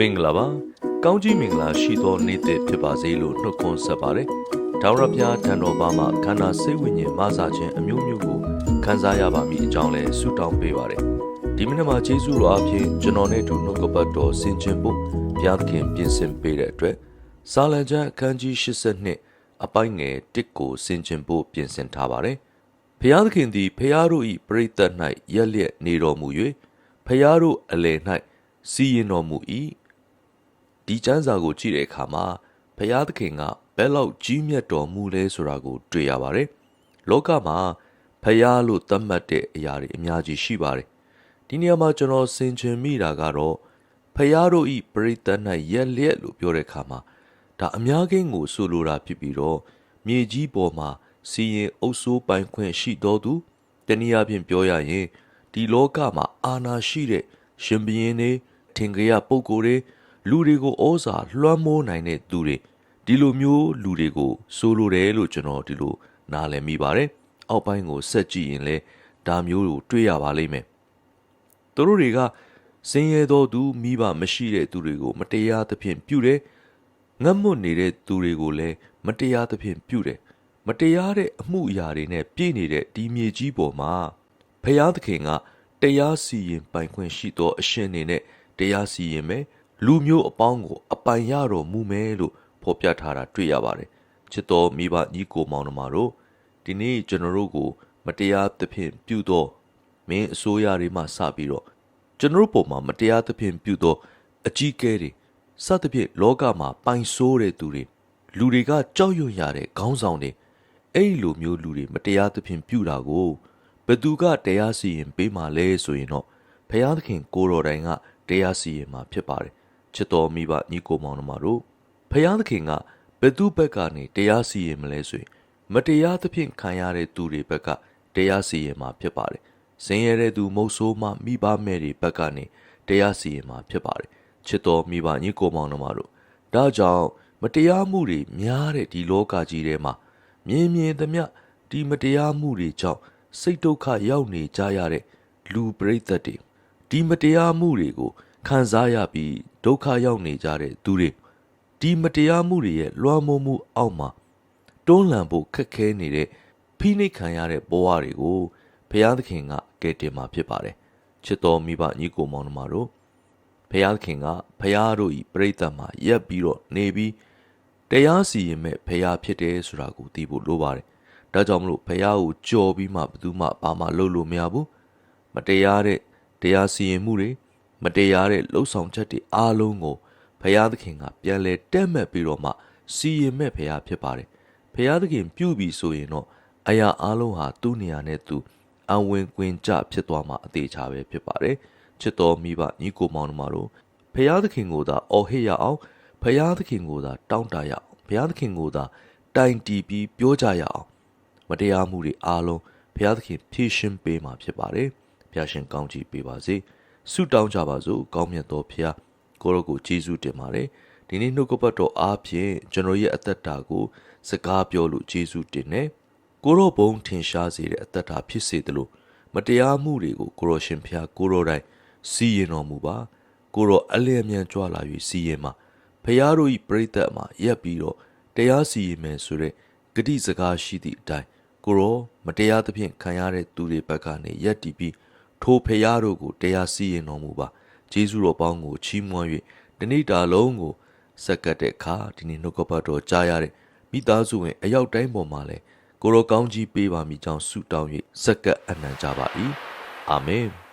မင်္ဂလာပါကောင်းကြီးမင်္ဂလာရှိသောနေ့တစ်ဖြစ်ပါစေလို့နှုတ်ခွန်းဆက်ပါတယ်ဒေါရဖျားတန်တော်ပါမှခန္ဓာစိတ်ဝိညာဉ်မဆာခြင်းအမျိုးမျိုးကိုခံစားရပါမည်အကြောင်းလဲဆုတောင်းပေးပါတယ်ဒီမိနစ်မှာယေရှုတော်အဖြစ်ကျွန်တော်နဲ့အတူနှုတ်ကပတ်တော်ဆင်ခြင်ဖို့ဘုရားသခင်ပြင်ဆင်ပေးတဲ့အတွက်စာလံကျမ်းအခန်းကြီး82အပိုင်းငယ်1ကိုဆင်ခြင်ဖို့ပြင်ဆင်ထားပါတယ်ဘုရားသခင်သည်ဘုရားတို့၏ပရိသတ်၌ရက်လျက်နေတော်မူ၍ဘုရားတို့အလယ်၌စီရင်တော်မူ၏ ဒီကျမ်းစာကိုကြည့်တဲ့အခါမှာဘုရားသခင်ကဘယ်လောက်ကြီးမြတ်တော်မူလဲဆိုတာကို တွေ့ရပါတယ်လောကမှာဘုရားလို့သတ်မှတ်တဲ့အရာတွေအများကြီးရှိပါတယ်ဒီနေရာမှာကျွန်တော်ဆင်ခြင်မိတာကတော့ဘုရားတို့ဤပရိသတ်၌ရက်လျက်လို့ပြောတဲ့အခါမှာဒါအများကိန်းကိုဆိုလိုတာဖြစ်ပြီးတော့မြေကြီးပေါ်မှာစီရင်အုပ်စိုးပိုင်ခွင့်ရှိတော်သူတနည်းအားဖြင့်ပြောရရင်ဒီလောကမှာအာဏာရှိတဲ့ရှင်ဘုရင်တွေထင်ကြရပုဂ္ဂိုလ်တွေ လူတွေကိုဩဇာလွှမ်းမိုးနိုင်တဲ့သူတွေဒီလိုမျိုးလူတွေကိုဆိုလိုတယ်လို့ကျွန်တော်ဒီလိုနားလည်မိပါတယ်အောက်ပိုင်းကိုဆက်ကြည့်ရင်လဲဒါမျိုးကိုတွေ့ရပါလိမ့်မယ်သူတို့တွေကစင်ရဲသောသူမိဘမရှိတဲ့သူတွေကို မတရားသဖြင့်ပြုတယ်ငတ်မွတ်နေတဲ့သူတွေကိုလည်းမတရားသဖြင့်ပြုတယ်မတရားတဲ့အမှုအရာတွေနဲ့ပြည့်နေတဲ့ဒီမြေကြီးပေါ်မှာဖျားသခင်ကတရားစီရင်ပိုင်ခွင့်ရှိသောအရှင်အနေနဲ့တရားစီရင်မယ် လူမျိုးအပေါင်းကိုအပိုင်ရတော်မူမယ်လို့ဖော်ပြထားတာတွေ့ရပါတယ်ချစ်တော်မိဘညီကိုမောင်နှမတို့ဒီနေ့ကျွန်တော်တို့ကို မတရားသဖြင့်ပြုသောမင်းအစိုးရတွေမှစပြီးတော့ကျွန်တော်တို့ပုံမှာမတရားသဖြင့်ပြုသော အကြီးကဲတွေစသဖြင့်လောကမှာပိုင်ဆိုးတဲ့သူတွေလူတွေကကြောက်ရွံ့ရတဲ့ခေါင်းဆောင်တွေအဲ့ဒီလိုမျိုးလူတွေမတရားသဖြင့်ပြုတာကိုဘယ်သူကတရားစီရင်ပေးမှလဲဆိုရင်တော့ဘုရားသခင်ကိုတော်တိုင်ကတရားစီရင်မှာဖြစ်ပါတယ် ချစ်တော်မိဘညီကိုမောင်နှမတို့ဘုရားသခင်ကဘယ်သူဘက်ကနေတရားစီရင်မလဲဆိုရင်မတရားသဖြင့်ခံရတဲ့သူတွေဘက်ကတရားစီရင်မှာဖြစ်ပါတယ်။စင်ရတဲ့သူမုတ်ဆိုးမှမိဘမဲ့တွေဘက်ကနေတရားစီရင်မှာဖြစ်ပါတယ်။ချစ်တော်မိဘညီကိုမောင်နှမတို့ဒါကြောင့်မတရားမှုတွေများတဲ့ဒီလောကကြီးထဲမှာမြင်မြင်သမျှဒီမတရားမှုတွေကြောင့်စိတ်ဒုက္ခရောက်နေကြရတဲ့လူပရိသတ်တွေဒီမတရားမှုတွေကို ခံစားရပြီးဒုက္ခရောက်နေကြတဲ့သူတွေဒီမတရားမှုတွေရဲ့လွှမ်းမိုးမှုအောက်မှာတွန်းလှန်ဖို့ခက်ခဲနေတဲ့ဖိနှိပ်ခံရတဲ့ဘဝတွေကိုဘုရားသခင်ကကယ်တင်มาဖြစ်ပါတယ်ချစ်တော်မိဘညီကိုမောင်နှမတို့ဘုရားသခင်ကဘုရားတို့ဤပြိတ္တမှာရက်ပြီးတော့နေပြီးတရားစီရင်မဲ့ဘုရားဖြစ်တယ်ဆိုတာကိုသိဖို့လိုပါတယ်ဒါကြောင့်မလို့ဘုရားကိုကြော်ပြီးမှဘယ်သူမှဘာမှလုပ်လို့မရဘူးမတရားတဲ့တရားစီရင်မှုတွေ မတရားတဲ့လှုပ်ဆောင်ချက်တွေအားလုံးကိုဘုရားသခင်ကပြန်လဲတက်မှတ်ပြီးတော့မှစီရင်မဲ့ဘုရားဖြစ်ပါတယ်ဘုရားသခင်ပြုပြီဆိုရင်တော့အရာအားလုံးဟာသူ့နေရာနဲ့သူအဝင်ကွင်ကြဖြစ်သွားမှာအသေးချာပဲဖြစ်ပါတယ်ချစ်တော်မိဘညီကိုမောင်နှမတို့ဘုရားသခင်ကိုသာအော်ဟစ်ရအောင်ဘုရားသခင်ကိုသာတောင်းတရအောင်ဘုရားသခင်ကိုသာတိုင်တီးပြီးပြောကြရအောင်မတရားမှုတွေအားလုံးဘုရားသခင်ဖြေရှင်းပေးမှာဖြစ်ပါတယ်ဘုရားရှင်ကောင်းချီးပေးပါစေ ဆုတောင်းကြပါစို့ကောင်းမြတ်သောဘုရားကိုရောကိုကျေးဇူးတင်ပါတယ်ဒီနေ့နှုတ်ကပတ်တော်အားဖြင့်ကျွန်တော်ရဲ့အသက်တာကို စကားပြောလို့ကျေးဇူးတင်တယ်ကိုရောဘုံထင်ရှားစေတဲ့အသက်တာဖြစ်စေသလိုမတရားမှုတွေကိုကိုရောရှင်ဘုရားကိုရောတိုင်းစီရင်တော်မူပါကိုရောအလျင်မြန်ကြွလာ၍စီရင်မှာဘုရားတို့၏ပြိတ္တမှာရက်ပြီးတော့တရားစီရင်မယ်ဆိုတဲ့ဂတိစကားရှိသည့်အတိုင်းကိုရောမတရားသဖြင့်ခံရတဲ့သူတွေဘက်ကနေရက်တည်ပြီး ထိုဖရာတို့ကိုတရားစီရင်တော်မူပါဂျေဇုတော်ပေါင်းကိုချီးမွမ်း၍တဏိတာလုံးကိုစက္ကတ်တဲ့အခါဒီနေ့နှုတ်ကပတ်တော်ကြားရတဲ့မိသားစုဝင်အရောက်တိုင်းပေါ်မှာလဲကိုရောကောင်းကြီးပေးပါမိကြောင်းဆုတောင်း၍စက္ကတ်အနံ့ကြပါ၏အာမင်